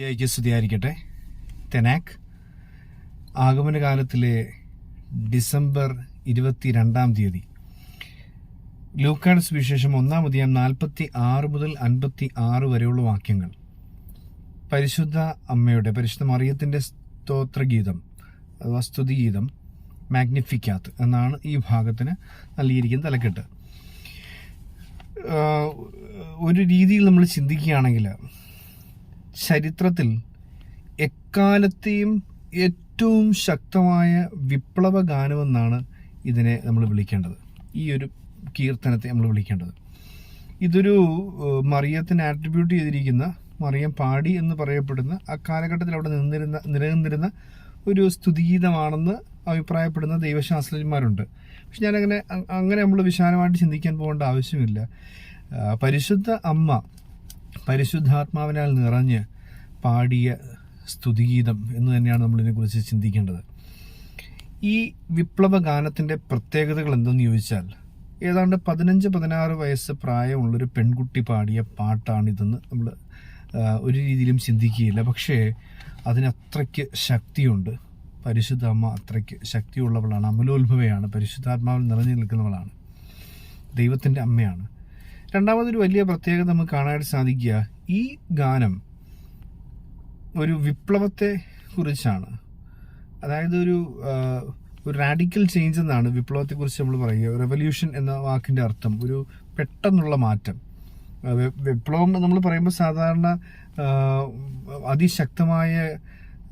യ്ക്ക് സ്തുതിയായിരിക്കട്ടെ. ആഗമന കാലത്തിലെ ഡിസംബർ ഇരുപത്തി രണ്ടാം തീയതി. ലൂക്കാഡ് വിശേഷം ഒന്നാം അധികം നാൽപ്പത്തി ആറ് മുതൽ അൻപത്തി ആറ് വരെയുള്ള വാക്യങ്ങൾ. പരിശുദ്ധ അമ്മയുടെ പരിശുദ്ധ മറിയത്തിന്റെ സ്തോത്രഗീതം അഥവാ സ്തുതിഗീതം മാഗ്നിഫിക്കാത്ത് എന്നാണ് ഈ ഭാഗത്തിന് നൽകിയിരിക്കുന്ന തലക്കെട്ട്. ഒരു രീതിയിൽ നമ്മൾ ചിന്തിക്കുകയാണെങ്കിൽ ചരിത്രത്തിൽ എക്കാലത്തെയും ഏറ്റവും ശക്തമായ വിപ്ലവ ഗാനമെന്നാണ് ഇതിനെ നമ്മൾ വിളിക്കേണ്ടത്. ഈ ഒരു കീർത്തനത്തെ നമ്മൾ വിളിക്കേണ്ടത്. ഇതൊരു മറിയത്തിന് ആട്രിബ്യൂട്ട് ചെയ്തിരിക്കുന്ന മറിയം പാടി എന്ന് പറയപ്പെടുന്ന ആ കാലഘട്ടത്തിൽ അവിടെ നിന്നിരുന്ന നിലനിന്നിരുന്ന ഒരു സ്തുതിഗീതമാണെന്ന് അഭിപ്രായപ്പെടുന്ന ദൈവശാസ്ത്രജ്ഞന്മാരുണ്ട്. പക്ഷെ ഞാനങ്ങനെ അങ്ങനെ നമ്മൾ വിശാലമായിട്ട് ചിന്തിക്കാൻ പോകേണ്ട ആവശ്യമില്ല. പരിശുദ്ധ അമ്മ പരിശുദ്ധാത്മാവിനാൽ നിറഞ്ഞ് പാടിയ സ്തുതിഗീതം എന്ന് തന്നെയാണ് നമ്മൾ ഇതിനെക്കുറിച്ച് ചിന്തിക്കേണ്ടത്. ഈ വിപ്ലവ ഗാനത്തിന്റെ പ്രത്യേകതകൾ എന്തെന്ന് ചോദിച്ചാൽ ഏതാണ്ട് പതിനഞ്ച് പതിനാറ് വയസ്സ് പ്രായമുള്ളൊരു പെൺകുട്ടി പാടിയ പാട്ടാണിതെന്ന് നമ്മൾ ഒരു രീതിയിലും ചിന്തിക്കുകയില്ല. പക്ഷേ അതിനത്രയ്ക്ക് ശക്തിയുണ്ട്. പരിശുദ്ധ അമ്മ അത്രയ്ക്ക് ശക്തിയുള്ളവളാണ് അമലോത്ഭവയാണ് പരിശുദ്ധാത്മാവിൽ നിറഞ്ഞു നിൽക്കുന്നവളാണ്. ദൈവത്തിന്റെ അമ്മയാണ്. രണ്ടാമതൊരു വലിയ പ്രത്യേകത നമുക്ക് കാണാനായിട്ട് സാധിക്കുക. ഈ ഗാനം ഒരു വിപ്ലവത്തെ കുറിച്ചാണ്. അതായത് ഒരു ഒരു റാഡിക്കൽ ചേഞ്ച് എന്നാണ് വിപ്ലവത്തെക്കുറിച്ച് നമ്മൾ പറയുക. റെവല്യൂഷൻ എന്ന വാക്കിന്റെ അർത്ഥം ഒരു പെട്ടെന്നുള്ള മാറ്റം. വിപ്ലവം നമ്മൾ പറയുമ്പോൾ സാധാരണ അതിശക്തമായ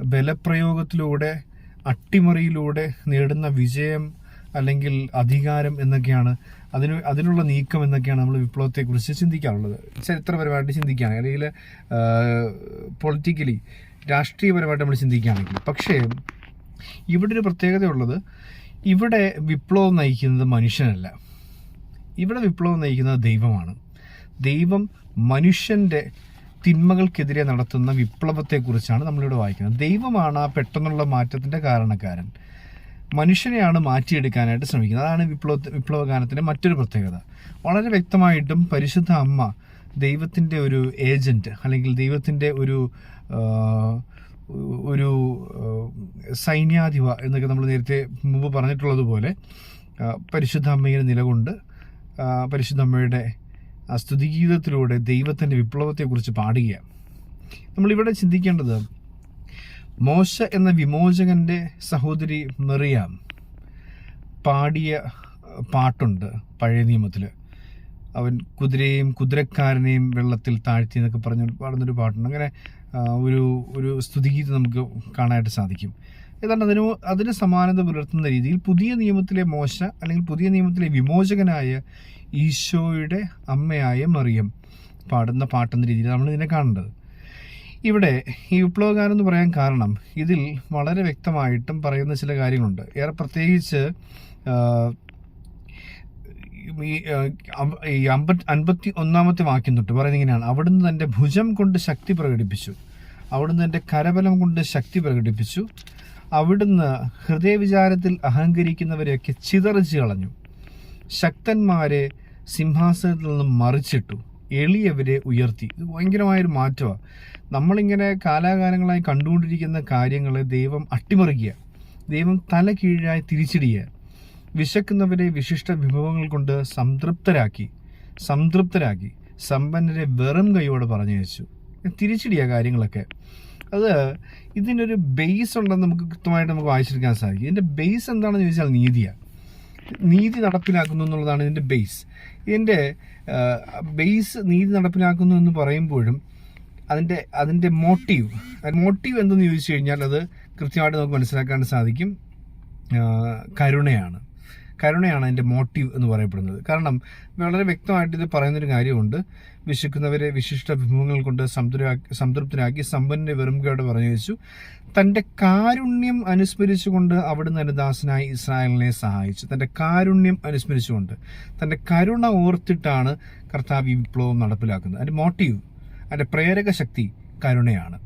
ബലപ്രയോഗത്തിലൂടെ അട്ടിമറിയിലൂടെ നേടുന്ന വിജയം അല്ലെങ്കിൽ അധികാരം എന്നൊക്കെയാണ് അതിന് അതിനുള്ള നീക്കം എന്നൊക്കെയാണ് നമ്മൾ വിപ്ലവത്തെക്കുറിച്ച് ചിന്തിക്കാറുള്ളത്. ചരിത്രപരമായിട്ട് ചിന്തിക്കുകയാണെങ്കിൽ അല്ലെങ്കിൽ പൊളിറ്റിക്കലി രാഷ്ട്രീയപരമായിട്ട് നമ്മൾ ചിന്തിക്കുകയാണെങ്കിൽ. പക്ഷേ ഇവിടെ ഒരു പ്രത്യേകതയുള്ളത് ഇവിടെ വിപ്ലവം നയിക്കുന്നത് മനുഷ്യനല്ല. ഇവിടെ വിപ്ലവം നയിക്കുന്നത് ദൈവമാണ്. ദൈവം മനുഷ്യന്റെ തിന്മകൾക്കെതിരെ നടത്തുന്ന വിപ്ലവത്തെക്കുറിച്ചാണ് നമ്മളിവിടെ വായിക്കുന്നത്. ദൈവമാണ് ആ പെട്ടെന്നുള്ള മാറ്റത്തിന്റെ കാരണക്കാരൻ. മനുഷ്യനെയാണ് മാറ്റിയെടുക്കാനായിട്ട് ശ്രമിക്കുന്നത്. അതാണ് വിപ്ലവ വിപ്ലവഗാനത്തിന്റെ മറ്റൊരു പ്രത്യേകത. വളരെ വ്യക്തമായിട്ടും പരിശുദ്ധ അമ്മ ദൈവത്തിന്റെ ഒരു ഏജന്റ് അല്ലെങ്കിൽ ദൈവത്തിന്റെ ഒരു ഒരു സൈന്യാധിപ എന്നൊക്കെ നമ്മൾ നേരത്തെ മുമ്പ് പറഞ്ഞിട്ടുള്ളതുപോലെ പരിശുദ്ധ അമ്മയുടെ നിലകൊണ്ട് പരിശുദ്ധ അമ്മയുടെ സ്തുതിഗീതത്തിലൂടെ ദൈവത്തിന്റെ വിപ്ലവത്തെക്കുറിച്ച് പാടുകയാണ്. നമ്മളിവിടെ ചിന്തിക്കേണ്ടത് മോശ എന്ന വിമോചകന്റെ സഹോദരി മെറിയാം പാടിയ പാട്ടുണ്ട് പഴയ നിയമത്തിൽ അവൻ കുതിരയെയും കുതിരക്കാരനെയും വെള്ളത്തിൽ താഴ്ത്തി എന്നൊക്കെ പറഞ്ഞ പാടുന്നൊരു പാട്ടുണ്ട്. അങ്ങനെ ഒരു ഒരു സ്തുതിഗീതം നമുക്ക് കാണാനായിട്ട് സാധിക്കും. ഏതാണ്ട് അതിന് അതിന് സമാനത പുലർത്തുന്ന രീതിയിൽ പുതിയ നിയമത്തിലെ മോശ അല്ലെങ്കിൽ പുതിയ നിയമത്തിലെ വിമോചകനായ ഈശോയുടെ അമ്മയായ മറിയം പാടുന്ന പാട്ടെന്ന രീതിയിൽ നമ്മൾ ഇതിനെ കാണേണ്ടത്. ഇവിടെ ഈ വിപ്ലവകാരം എന്ന് പറയാൻ കാരണം ഇതിൽ വളരെ വ്യക്തമായിട്ടും പറയുന്ന ചില കാര്യങ്ങളുണ്ട്. ഏറെ പ്രത്യേകിച്ച് ഈ അമ്പത്തി അൻപത്തി ഒന്നാമത്തെ വാക്യം തൊട്ട് പറയുന്നത് ഇങ്ങനെയാണ്. അവിടുന്ന് തന്റെ ഭുജം കൊണ്ട് ശക്തി പ്രകടിപ്പിച്ചു. അവിടുന്ന് തന്റെ കരബലം കൊണ്ട് ശക്തി പ്രകടിപ്പിച്ചു. അവിടുന്ന് ഹൃദയവിചാരത്തിൽ അഹങ്കരിക്കുന്നവരെയൊക്കെ ചിതറിച്ച് കളഞ്ഞു. ശക്തന്മാരെ സിംഹാസനത്തിൽ നിന്നും മറിച്ചിട്ടു. എളിയവരെ ഉയർത്തി. ഇത് ഭയങ്കരമായൊരു മാറ്റമാണ് നമ്മളിങ്ങനെ കാലാകാലങ്ങളായി കണ്ടുകൊണ്ടിരിക്കുന്ന കാര്യങ്ങൾ ദൈവം അട്ടിമറിക്കുക. ദൈവം തല കീഴായി തിരിച്ചിടിയുക വിശക്കുന്നവരെ വിശിഷ്ട വിഭവങ്ങൾ കൊണ്ട് സംതൃപ്തരാക്കി. സംതൃപ്തരാക്കി. സമ്പന്നരെ വെറും കൈയോടെ പറഞ്ഞു വെച്ചു. തിരിച്ചിടിയ കാര്യങ്ങളൊക്കെ. അത് ഇതിനൊരു ബേസ് ഉണ്ടെന്ന് നമുക്ക് കൃത്യമായിട്ട് നമുക്ക് വായിച്ചിരിക്കാൻ സാധിക്കും. ഇതിന്റെ ബേസ് എന്താണെന്ന് ചോദിച്ചാൽ നീതിയാണ് നീതി നടപ്പിലാക്കുന്നു എന്നുള്ളതാണ് ഇതിന്റെ ബേസ് ഇതിന്റെ ബേസ് നീതി നടപ്പിലാക്കുന്നു എന്ന് പറയുമ്പോഴും അതിന്റെ അതിന്റെ മോട്ടീവ് മോട്ടീവ് എന്തെന്ന് ചോദിച്ചു കഴിഞ്ഞാൽ അത് കൃത്യമായിട്ട് നമുക്ക് മനസ്സിലാക്കാൻ സാധിക്കും കരുണയാണ്. കരുണയാണ് അതിന്റെ മോട്ടീവ് എന്ന് പറയപ്പെടുന്നത്. കാരണം വളരെ വ്യക്തമായിട്ട് ഇത് പറയുന്നൊരു കാര്യമുണ്ട്. വിശക്കുന്നവരെ വിശിഷ്ട വിഭവങ്ങൾ കൊണ്ട് സംതൃപ്തരാക്കി സംതൃപ്തരാക്കി സമ്പന്നനെ വെറുംകയോടെ പറഞ്ഞു തന്റെ കാരുണ്യം അനുസ്മരിച്ചുകൊണ്ട് അവിടുന്ന് അനുദാസനായി ഇസ്രായേലിനെ സഹായിച്ചു. തന്റെ കാരുണ്യം അനുസ്മരിച്ചുകൊണ്ട്. തന്റെ കരുണ ഓർത്തിട്ടാണ് കർത്താവ് ഈ വിപ്ലവം നടപ്പിലാക്കുന്നത്. അതിന്റെ മോട്ടീവ് അതിന്റെ പ്രേരക ശക്തി കരുണയാണ്.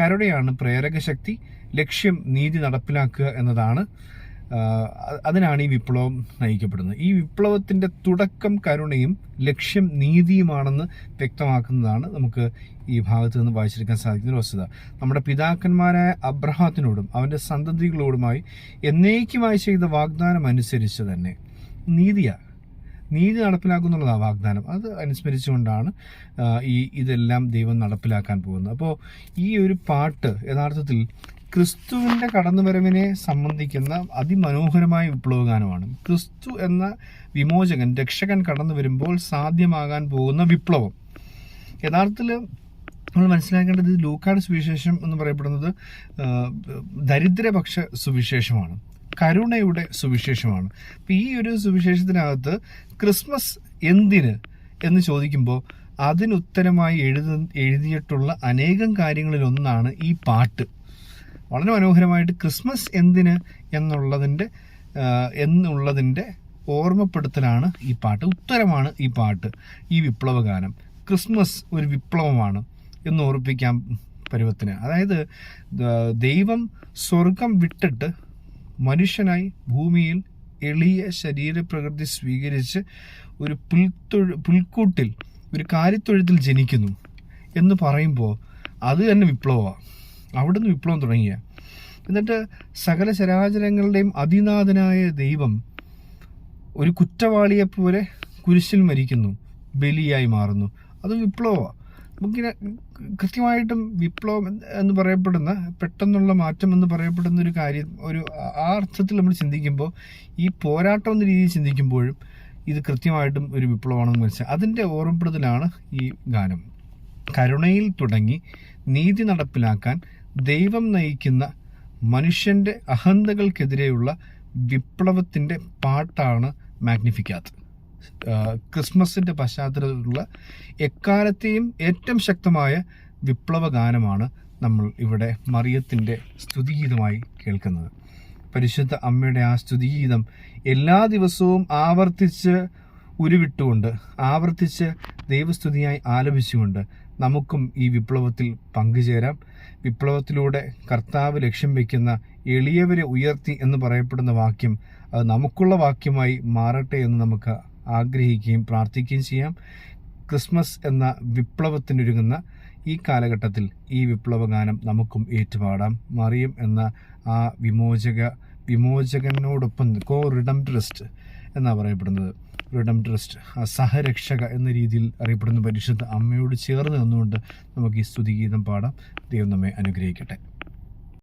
കരുണയാണ് പ്രേരക ശക്തി ലക്ഷ്യം നീതി നടപ്പിലാക്കുക എന്നതാണ് അതിനാണ് ഈ വിപ്ലവം നയിക്കപ്പെടുന്നത്. ഈ വിപ്ലവത്തിന്റെ തുടക്കം കരുണയും ലക്ഷ്യം നീതിയുമാണെന്ന് വ്യക്തമാക്കുന്നതാണ് നമുക്ക് ഈ ഭാഗത്ത് നിന്ന് വായിച്ചെടുക്കാൻ സാധിക്കുന്ന ഒരു വസ്തുത. നമ്മുടെ പിതാക്കന്മാരായ അബ്രഹാത്തിനോടും അവന്റെ സന്തതികളോടുമായി എന്നേക്കുമായി ചെയ്ത വാഗ്ദാനം അനുസരിച്ച് തന്നെ നീതിയാ. നീതി നടപ്പിലാക്കുന്നുള്ളതാണ് വാഗ്ദാനം. അത് അനുസ്മരിച്ചുകൊണ്ടാണ് ഈ ഇതെല്ലാം ദൈവം നടപ്പിലാക്കാൻ പോകുന്നത്. അപ്പോൾ ഈ ഒരു പാട്ട് യഥാർത്ഥത്തിൽ ക്രിസ്തുവിന്റെ കടന്നുവരവിനെ സംബന്ധിക്കുന്ന അതിമനോഹരമായ വിപ്ലവഗാനമാണ്. ക്രിസ്തു എന്ന വിമോചകൻ രക്ഷകൻ കടന്നു വരുമ്പോൾ സാധ്യമാകാൻ പോകുന്ന വിപ്ലവം. യഥാർത്ഥത്തിൽ നമ്മൾ മനസ്സിലാക്കേണ്ടത് ലൂക്കാട് സുവിശേഷം എന്ന് പറയപ്പെടുന്നത് ദരിദ്രപക്ഷ സുവിശേഷമാണ്. കരുണയുടെ സുവിശേഷമാണ്. അപ്പം ഈ ഒരു സുവിശേഷത്തിനകത്ത് ക്രിസ്മസ് എന്തിന് എന്ന് ചോദിക്കുമ്പോൾ അതിനുത്തരമായി എഴുതി എഴുതിയിട്ടുള്ള അനേകം കാര്യങ്ങളിലൊന്നാണ് ഈ പാട്ട്. വളരെ മനോഹരമായിട്ട് ക്രിസ്മസ് എന്തിന് എന്നുള്ളതിന്റെ എന്നുള്ളതിന്റെ ഓർമ്മപ്പെടുത്തലാണ് ഈ പാട്ട്. ഉത്തരമാണ് ഈ പാട്ട്. ഈ വിപ്ലവഗാനം. ക്രിസ്മസ് ഒരു വിപ്ലവമാണ് എന്ന് ഓർപ്പിക്കാം പരുവത്തിന്. അതായത് ദൈവം സ്വർഗം വിട്ടിട്ട് മനുഷ്യനായി ഭൂമിയിൽ എളിയ ശരീരപ്രകൃതി സ്വീകരിച്ച് ഒരു പുൽത്തൊഴു പുൽക്കൂട്ടിൽ ഒരു കാര്യത്തൊഴുത്തിൽ ജനിക്കുന്നു എന്ന് പറയുമ്പോൾ അത് തന്നെ വിപ്ലവമാണ് അവിടുന്ന് വിപ്ലവം തുടങ്ങിയ. എന്നിട്ട് സകല ചരാചരങ്ങളുടെയും അതിനാഥനായ ദൈവം ഒരു കുറ്റവാളിയെ പോലെ കുരിശിൽ മരിക്കുന്നു ബലിയായി മാറുന്നു. അത് വിപ്ലവമാണ് നമുക്കിങ്ങനെ കൃത്യമായിട്ടും വിപ്ലവം എന്ന് പറയപ്പെടുന്ന പെട്ടെന്നുള്ള മാറ്റം എന്ന് പറയപ്പെടുന്ന ഒരു കാര്യം ഒരു ആ അർത്ഥത്തിൽ നമ്മൾ ചിന്തിക്കുമ്പോൾ ഈ പോരാട്ടം എന്ന രീതിയിൽ ചിന്തിക്കുമ്പോഴും ഇത് കൃത്യമായിട്ടും ഒരു വിപ്ലവമാണെന്ന് മനസ്സിലായി അതിന്റെ ഓർമ്മപ്പെടുത്തലാണ് ഈ ഗാനം. കരുണയിൽ തുടങ്ങി നീതി നടപ്പിലാക്കാൻ ദൈവം നയിക്കുന്ന മനുഷ്യന്റെ അഹന്തകൾക്കെതിരെയുള്ള വിപ്ലവത്തിന്റെ പാട്ടാണ് മാഗ്നിഫിക്കാത്ത്. ക്രിസ്മസിന്റെ പശ്ചാത്തലത്തിലുള്ള എക്കാലത്തെയും ഏറ്റവും ശക്തമായ വിപ്ലവ ഗാനമാണ് നമ്മൾ ഇവിടെ മറിയത്തിന്റെ സ്തുതിഗീതമായി കേൾക്കുന്നത്. പരിശുദ്ധ അമ്മയുടെ ആ സ്തുതിഗീതം എല്ലാ ദിവസവും ആവർത്തിച്ച് ഉരുവിട്ടുകൊണ്ട് ആവർത്തിച്ച് ദൈവസ്തുതിയായി ആലപിച്ചുകൊണ്ട് നമുക്കും ഈ വിപ്ലവത്തിൽ പങ്കുചേരാം. വിപ്ലവത്തിലൂടെ കർത്താവ് ലക്ഷ്യം വയ്ക്കുന്ന എളിയവരെ ഉയർത്തി എന്ന് പറയപ്പെടുന്ന വാക്യം അത് നമുക്കുള്ള വാക്യമായി മാറട്ടെ എന്ന് നമുക്ക് ആഗ്രഹിക്കുകയും പ്രാർത്ഥിക്കുകയും ചെയ്യാം. ക്രിസ്മസ് എന്ന വിപ്ലവത്തിനൊരുങ്ങുന്ന ഈ കാലഘട്ടത്തിൽ ഈ വിപ്ലവഗാനം നമുക്കും ഏറ്റുപാടാം. മറിയം എന്ന ആ വിമോചക വിമോചകനോടൊപ്പം കോ റിഡംട്രിസ്റ്റ് എന്നാണ് പറയപ്പെടുന്നത്. റിഡംട്രിസ്റ്റ് ആ സഹരക്ഷക എന്ന രീതിയിൽ അറിയപ്പെടുന്ന പരിശുദ്ധ അമ്മയോട് ചേർന്ന് നിന്നുകൊണ്ട് നമുക്ക് ഈ സ്തുതിഗീതം പാടാം. ദൈവം നമ്മെ അനുഗ്രഹിക്കട്ടെ.